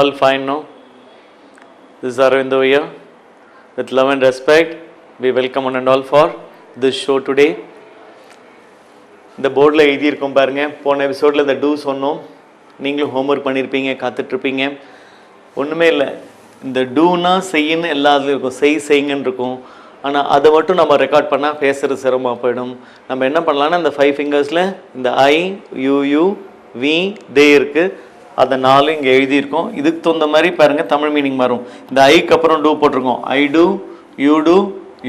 All fine now? This is Aravind here. With love and respect, we welcome one and all for this show today. இந்த போர்டில் எழுதியிருக்கோம் பாருங்க. போன எபிசோடில் இந்த டூ சொன்னோம். நீங்களும் ஹோம்ஒர்க் பண்ணியிருப்பீங்க காத்துட்ருப்பீங்க. ஒன்றுமே இல்லை. இந்த டூனா செய்யின்னு எல்லாத்துலையும் இருக்கும். செய் செய்யுங்கன்னு இருக்கும். ஆனால் அதை மட்டும் நம்ம ரெக்கார்ட் பண்ணால் பேசுகிறது சிரமமாக போயிடும். நம்ம என்ன பண்ணலாம்னா இந்த ஃபைவ் ஃபிங்கர்ஸில் இந்த I you you we they இருக்குது அதை நாலு இங்கே எழுதியிருக்கோம். இதுக்கு தகுந்த மாதிரி பாருங்கள் தமிழ் மீனிங் மாறும். இந்த ஐக்கு அப்புறம் டூ போட்டிருக்கோம். I do you do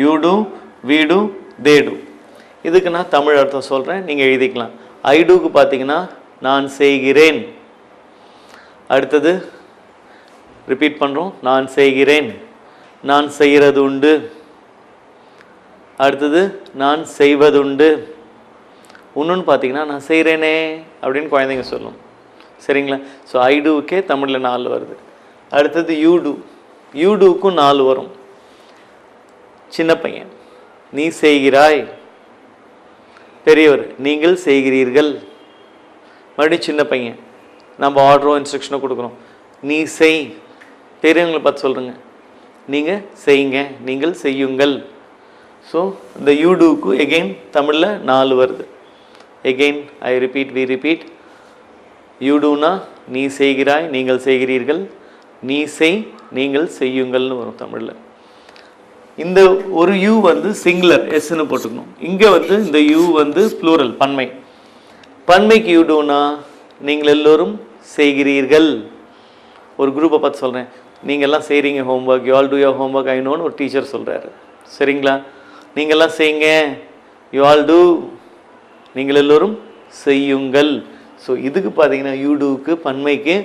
you do we do they do இதுக்கு நான் தமிழ் அர்த்தம் சொல்கிறேன் நீங்கள் எழுதிக்கலாம். ஐ டூக்கு பார்த்தீங்கன்னா நான் செய்கிறேன். அடுத்தது ரிப்பீட் பண்ணுறோம் நான் செய்கிறேன். நான் செய்கிறது உண்டு. அடுத்தது நான் செய்வதுண்டு இன்னொன்று பார்த்தீங்கன்னா நான் செய்கிறேனே அப்படின்னு குழந்தைங்க சொல்லும். சரிங்களா? ஸோ ஐ டூக்கே தமிழில் நாலு வருது. அடுத்தது யூ டூ யூ டூக்கும் நாலு வரும். சின்ன பையன். நீ செய்கிறாய். பெரியவர் நீங்கள் செய்கிறீர்கள். மறுபடியும் சின்ன பையன். நம்ம ஆர்டரோ இன்ஸ்ட்ரக்ஷனோ கொடுக்குறோம். நீ செய். பெரியவங்களை பார்த்து சொல்கிறேங்க நீங்கள் செய்யுங்க. நீங்கள் செய்யுங்கள். ஸோ இந்த யூடூக்கு எகெயின் தமிழில் நாலு வருது. Again I repeat we repeat யூடூனா நீ செய்கிறாய் நீங்கள் செய்கிறீர்கள். நீ செய் நீங்கள் செய்யுங்கள்னு வரும் தமிழில். இந்த ஒரு யூ வந்து சிங்குலர் எஸ்ன்னு போட்டுக்கணும். இங்கே வந்து இந்த யூ வந்து ப்ளூரல் பன்மை. பன்மைக்கு யூடூனா நீங்கள் எல்லோரும் செய்கிறீர்கள். ஒரு குரூப்பை பார்த்து சொல்கிறேன் நீங்கள் எல்லாம் செய்கிறீங்க homework you all do your homework I ஒரு டீச்சர் சொல்கிறாரு சரிங்களா? நீங்கள்லாம் செய்யுங்க. யூ ஆல் டூ நீங்கள் எல்லோரும் செய்யுங்கள். ஸோ இதுக்கு பார்த்தீங்கன்னா யூ பன்மைக்கு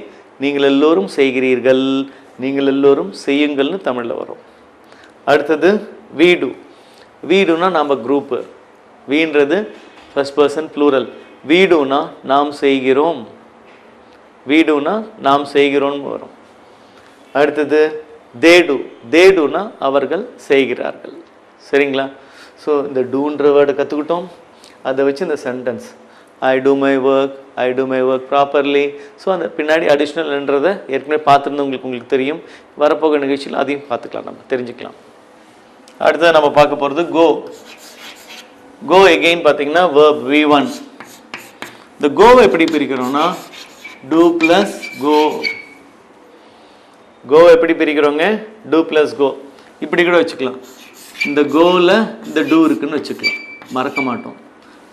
நீங்கள் எல்லோரும் செய்கிறீர்கள். நீங்கள் எல்லோரும் செய்யுங்கள்னு தமிழில் வரும். அடுத்தது வீடு. வீடுனா நம்ம குரூப்பு வீன்றது ஃபஸ்ட் பர்சன் ப்ளூரல் வீடுனா நாம் செய்கிறோம். வீடுனா நாம் செய்கிறோம்னு வரும். அடுத்தது தேடு. தேடுனா அவர்கள் செய்கிறார்கள். சரிங்களா? ஸோ இந்த டூன்ற வேர்டு கற்றுக்கிட்டோம் அதை வச்சு இந்த sentence I do my work I do my work properly so அந்த பின்னாடி அடிஷ்னல்ன்றதை ஏற்கனவே பார்த்துருந்து உங்களுக்கு உங்களுக்கு தெரியும். வரப்போகிற நிகழ்ச்சியில் அதையும் பார்த்துக்கலாம் நம்ம தெரிஞ்சுக்கலாம். அடுத்தது நம்ம பார்க்க போகிறது கோ கோ எகெயின் பார்த்தீங்கன்னா வேர்ப் வி ஒன் இந்த கோவை எப்படி பிரிக்கிறோம்னா டூ ப்ளஸ் கோ கோ எப்படி பிரிக்கிறோங்க? டூ ப்ளஸ் கோ இப்படி கூட வச்சுக்கலாம். இந்த கோவில் இந்த டூ இருக்குன்னு வச்சுக்கலாம். மறக்க மாட்டோம்.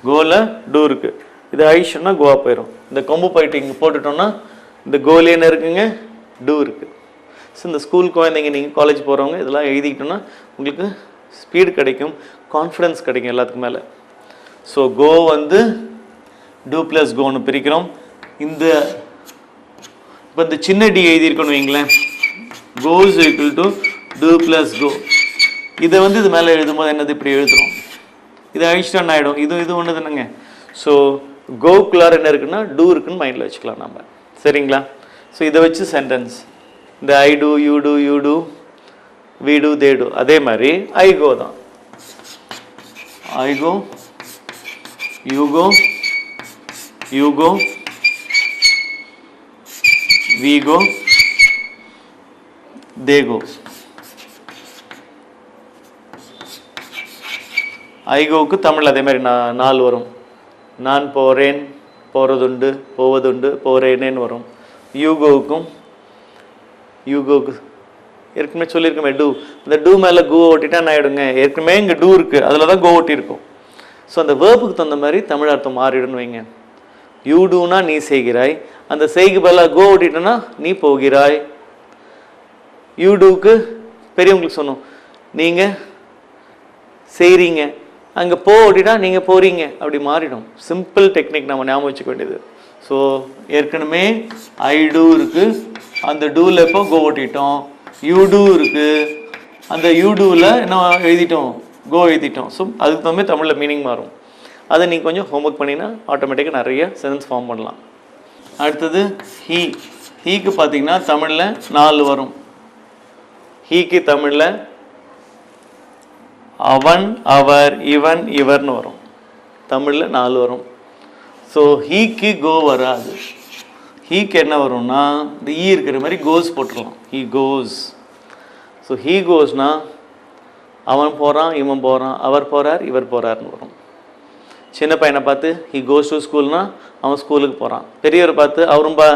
கோவில் டூ இருக்குது இது ஐஷன்னா கோவா போயிடும் இந்த கொம்பு போயிட்டு இங்கே போட்டுட்டோம்னா இந்த கோலே என்ன இருக்குங்க டூ இருக்குது ஸோ இந்த ஸ்கூல் குழந்தைங்க நீங்கள் காலேஜ் போகிறவங்க இதெல்லாம் எழுதிக்கிட்டோன்னா உங்களுக்கு ஸ்பீடு கிடைக்கும் கான்ஃபிடன்ஸ் கிடைக்கும் எல்லாத்துக்கும் மேலே. ஸோ கோ வந்து டூ ப்ளஸ் கோன்னு பிரிக்கிறோம். இந்த இப்போ இந்த சின்ன டி எழுதியிருக்கணும் வைங்களேன். Goes equal to do plus go இதை வந்து இது மேலே எழுதும்போது என்னது? இப்படி எழுதுறோம். இது அழிச்சிட்டான் ஆகிடும் இது இது ஒன்று தானேங்க ஸோ கோக்குள்ளார் என்ன இருக்குன்னா டூ இருக்குன்னு மைண்டில் வச்சுக்கலாம் நம்ம சரிங்களா? ஸோ இதை வச்சு சென்டென்ஸ் இந்த I do you do you do we do they do அதே மாதிரி ஐ கோ தான். I go you go you go we go they go ஐகோவுக்கு Tamil அதே மாதிரி நான் நாலு வரும். நான் போகிறேன் போகிறதுண்டு போவதுண்டு போகிறேனேன்னு வரும். யூகோவுக்கும் யூகோவுக்கு ஏற்கனவே சொல்லியிருக்கோமே டூ. இந்த டூ மேலே கோ ஓட்டிட்டா நான் ஆகிடுங்க ஏற்கனவே இங்கே டூ இருக்குது அதில் தான் கோ ஓட்டியிருக்கும். ஸோ அந்த வேர்புக்கு தகுந்த மாதிரி தமிழ் அர்த்தம் மாறிடுன்னு வைங்க. யூ டூனா நீ செய்கிறாய். அந்த செய்கு பதிலாக கோ ஓட்டிட்டனா நீ போகிறாய். யூ டூக்கு பெரியவங்களுக்கு சொன்னோம். நீங்கள் செய்கிறீங்க அங்கே போ அப்படின்னா நீங்கள் போகிறீங்க அப்படி மாறிடும். சிம்பிள் டெக்னிக் நம்ம ஞாபகம் வச்சுக்க வேண்டியது. ஸோ ஏற்கனவே ஐ டூ இருக்குது அந்த டூவில் இப்போ கோ ஓட்டிட்டோம். யூ டூ இருக்குது அந்த யூ டூவில் என்ன எழுதிட்டோம். கோ எழுதிட்டோம். ஸோ அதுக்கு தகுந்த மாதிரி தமிழில் மீனிங் மாறும். அதை நீங்கள் கொஞ்சம் ஹோம்ஒர்க் பண்ணிங்கன்னா ஆட்டோமேட்டிக்காக நிறைய சென்டென்ஸ் ஃபார்ம் பண்ணலாம். அடுத்தது ஹீ ஹீக்கு பார்த்தீங்கன்னா தமிழில் நாலு வரும். ஹீக்கு தமிழில் அவன் அவர் இவன் இவர்னு வரும். தமிழில் நாலு வரும். ஸோ ஹீக்கு கோ வராது. ஹீக்கு என்ன வரும்னா இந்த ஈ இருக்கிற மாதிரி கோஸ் போட்டுடலாம். ஹீ கோஸ் ஸோ ஹீ கோஸ்னா அவன் போகிறான் இவன் போகிறான் அவர் போகிறார் இவர் போகிறார்னு வரும். சின்ன பையனை பார்த்து ஹி கோஸ் டு ஸ்கூல்னா அவன் ஸ்கூலுக்கு போகிறான் பெரியவரை பார்த்து அவரும் பா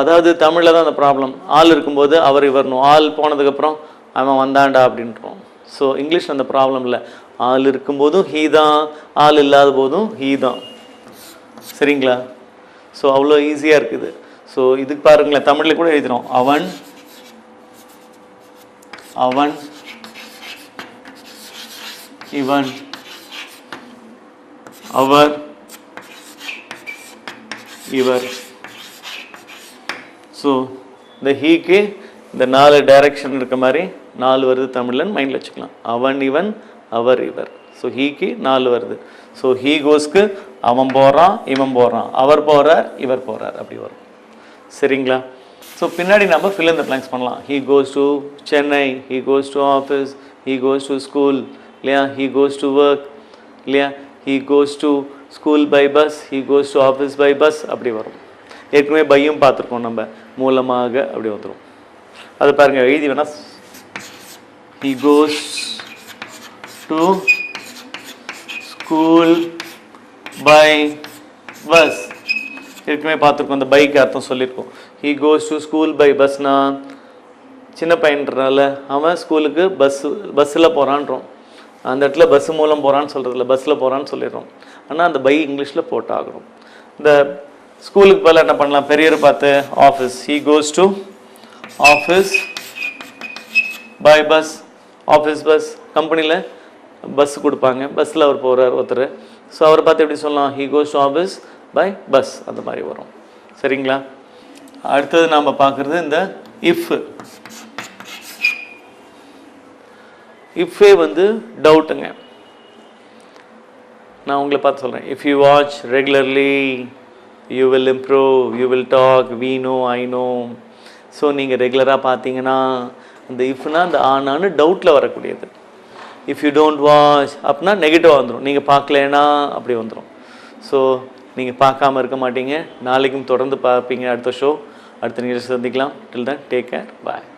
அதாவது தமிழில் தான் அந்த ப்ராப்ளம் ஆள் இருக்கும்போது அவர் இவரணும் ஆள் போனதுக்கப்புறம் அவன் வந்தான்டா அப்படின்றோம் ஸோ இங்கிலீஷ் அந்த ப்ராப்ளம் இல்லை. ஆள் இருக்கும்போதும் ஹீ தான் ஆள் இல்லாத போதும் ஹீ தான். சரிங்களா? ஸோ அவ்வளோ ஈஸியாக இருக்குது. ஸோ இதுக்கு பாருங்களேன் தமிழில் கூட எழுதுகிறோம் அவன் அவன் இவன் அவர் இவர். ஸோ இந்த ஹீக்கு இந்த நாலு டைரக்ஷன் இருக்க மாதிரி நாலு வருது தமிழ்லன்னு மைண்டில் வச்சுக்கலாம். அவன் இவன் அவர் இவர். ஸோ ஹீக்கு நாலு வருது. ஸோ ஹீ கோஸ்க்கு அவன் போகிறான் இவன் போகிறான் அவர் போகிறார் இவர் போகிறார் அப்படி வரும். சரிங்களா? ஸோ பின்னாடி நம்ம ஃபில் in the பண்ணலாம். He goes to Chennai he goes to office he goes to school இல்லையா? ஹீ கோஸ் டு ஒர்க் இல்லையா? He goes to school by bus he goes to office by bus அப்படி வரும். ஏற்கனவே பையும் பார்த்துருக்கோம் நம்ம. மூலமாக அப்படி வந்துடும் அது பாருங்கள் எழுதி வேணா. He goes to school by bus ஏற்கனவே பார்த்துருக்கோம் அந்த பைக் அர்த்தம் சொல்லியிருக்கோம். He goes to school by பஸ்னா சின்ன பையன்றனால அவன் ஸ்கூலுக்கு பஸ்ஸு பஸ்ஸில் போகிறான்றோம் அந்த இடத்துல பஸ் மூலம் போகிறான்னு சொல்கிறதில்ல பஸ்ஸில் போகிறான்னு சொல்லிடுறோம். ஆனால் அந்த பை இங்கிலீஷில் போட்டாகணும். இந்த ஸ்கூலுக்கு பதில் என்ன பண்ணலாம்? பெரியவர் பார்த்து office he goes to office by bus office bus கம்பெனியில் பஸ் கொடுப்பாங்க. பஸ்ஸில் அவர் போகிறார் ஒருத்தர். ஸோ அவரை பார்த்து எப்படி சொல்லலாம்? He goes to office by bus அந்த மாதிரி வரும். சரிங்களா? அடுத்தது நாம் பார்க்குறது இந்த இஃப் இஃபே வந்து டவுட்டுங்க நான் உங்களை பார்த்து சொல்கிறேன் if you watch regularly you will improve you will talk we know I know so நீங்கள் ரெகுலராக பார்த்தீங்கன்னா அந்த இஃப்னா அந்த ஆனான்னு டவுட்டில் வரக்கூடியது. இஃப் யூ டோன்ட் வாட்ச் அப்படின்னா நெகட்டிவாக வந்துடும் நீங்கள் பார்க்கலனா அப்படி வந்துடும் ஸோ நீங்கள் பார்க்காம இருக்க மாட்டீங்க. நாளைக்கும் தொடர்ந்து பார்ப்பீங்க அடுத்த ஷோ அடுத்த நிகழ்ச்சி சந்திக்கலாம். டில் தான் டேக் கேர் பாய்